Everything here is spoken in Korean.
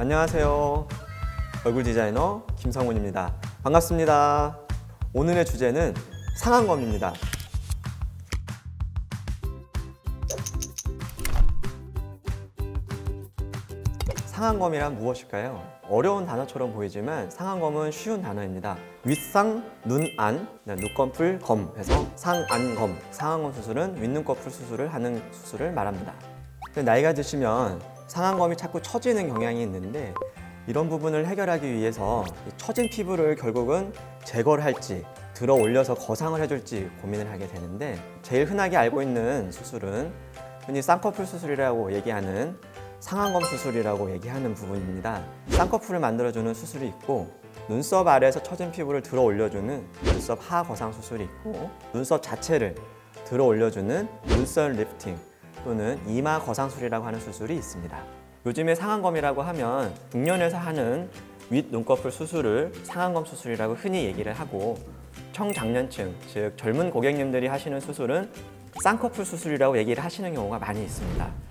안녕하세요. 얼굴 디자이너 김성훈입니다. 반갑습니다. 오늘의 주제는 상한검입니다. 상한검이란 무엇일까요? 어려운 단어처럼 보이지만 상한검은 쉬운 단어입니다. 윗상, 눈안, 네, 눈꺼풀 검 해서 상안검. 상한검 수술은 윗눈꺼풀 수술을 하는 수술을 말합니다. 나이가 드시면 상한검이 자꾸 처지는 경향이 있는데 이런 부분을 해결하기 위해서 이 처진 피부를 결국은 제거를 할지 들어 올려서 거상을 해줄지 고민을 하게 되는데 제일 흔하게 알고 있는 수술은 흔히 쌍꺼풀 수술이라고 얘기하는 상한검 수술이라고 얘기하는 부분입니다. 쌍꺼풀을 만들어주는 수술이 있고 눈썹 아래에서 처진 피부를 들어 올려주는 눈썹 하 거상 수술이 있고 눈썹 자체를 들어 올려주는 눈썹 리프팅 또는 이마 거상술이라고 하는 수술이 있습니다. 요즘에 상한검이라고 하면 중년에서 하는 윗 눈꺼풀 수술을 상한검 수술이라고 흔히 얘기를 하고 청장년층, 즉 젊은 고객님들이 하시는 수술은 쌍꺼풀 수술이라고 얘기를 하시는 경우가 많이 있습니다.